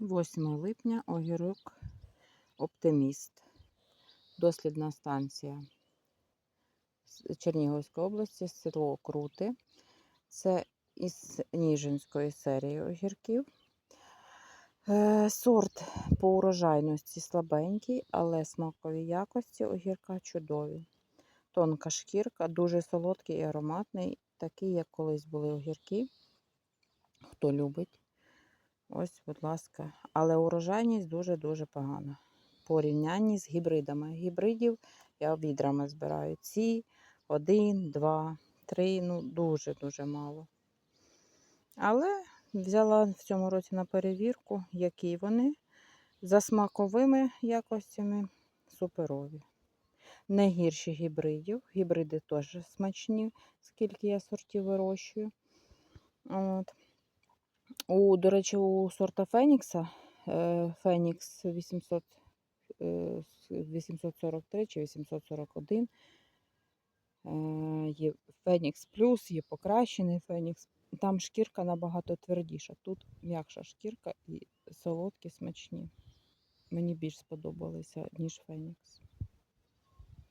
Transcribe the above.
8 липня, огірок Оптиміст. Дослідна станція Чернігівської області, село Крути. Це із Ніжинської серії огірків. Е, Сорт по урожайності слабенький, але смакові якості огірка чудові. Тонка шкірка, дуже солодкий і ароматний, такий, як колись були огірки. Хто любить. Ось, будь ласка. Але урожайність дуже-дуже погана. Порівнянні з гібридами. Гібридів я відрами збираю. Ці один, два, три, ну дуже-дуже мало. Але взяла в цьому році на перевірку, які вони за смаковими якостями суперові. Не гірші гібридів. Гібриди теж смачні, скільки я сортів вирощую. От. У, до речі, у сорта Фенікса е, Фенікс 800, е, 843 чи 841. е, Є Фенікс Плюс, є покращений Фенікс. Там шкірка набагато твердіша. Тут м'якша шкірка і солодкі смачні. Мені більш сподобалися, ніж Фенікс.